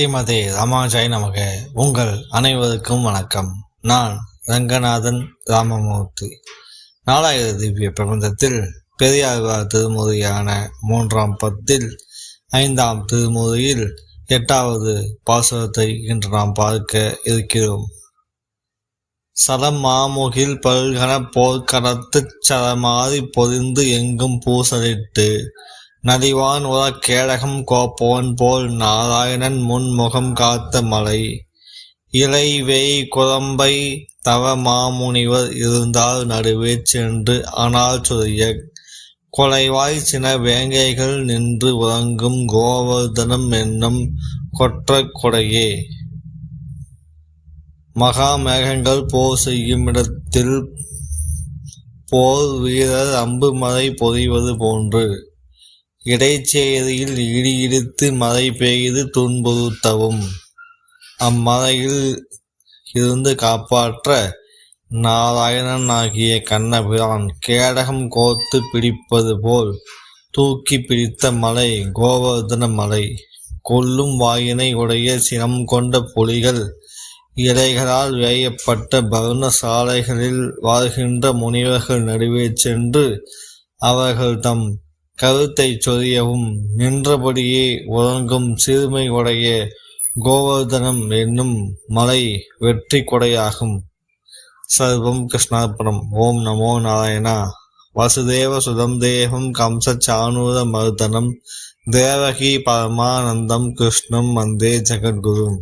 ஸ்ரீமதே ராமாஜாய் நமக. உங்கள் அனைவருக்கும் வணக்கம். நான் ரங்கநாதன் ராமமூர்த்தி. நாலாயிர திவ்ய பிரபந்தத்தில் பெரியாழ்வார் திருமுறையான மூன்றாம் பத்தில் ஐந்தாம் திருமுறையில் எட்டாவது பாசுரத்தை இன்று நாம் பார்க்க இருக்கிறோம். சரம் மாமுகில் பல்கன போர்க்கடத்துச் சரமாறி பொறிந்து எங்கும் பூசலிட்டு நதிவான் உற கேடகம் கோப்போன் போல் நாராயணன் முன்முகம் காத்த மலை. இலைவேய் குழம்பை தவ மாமுனிவர் இருந்தால் நடுவே சென்று ஆனால் சுரிய. கொலைவாய் சின வேங்கைகள் நின்று உறங்கும் கோவர்தனம் என்னும் கொற்ற கொடையே. மகா மேகங்கள் போர் செய்யும் இடத்தில் போர் வீரர் அம்பு மழை பொறிவது போன்று. இடைச்சேரியில் இடி இடித்து மழை பெய்து துன்புறுத்தவும். அம்மலையில் இருந்து காப்பாற்ற நாராயணன் ஆகிய கண்ணபிரான் கேடகம் கோர்த்து பிடிப்பது போல் தூக்கி பிடித்த மலை கோவர்தன மலை. கொல்லும் வாயினை உடைய சினம் கொண்ட புலிகள் இலைகளால் வேயப்பட்ட பர்ண சாலைகளில் வாழ்கின்ற முனிவர்கள் நடுவே சென்று அவர்கள் தம் கருத்தை சொரியவும் நின்றபடியே உறங்கும் சிறுமை உடைய கோவர்தனம் என்னும் மலை வெற்றி கொடையாகும். சர்வம் கிருஷ்ணார்ப்பணம் ஓம் நமோ நாராயணா. வசுதேவ சுதம் தேவம் கம்ச சானூர மருதனம். தேவகி பரமானந்தம் கிருஷ்ணம் வந்தே ஜெகத்குரும்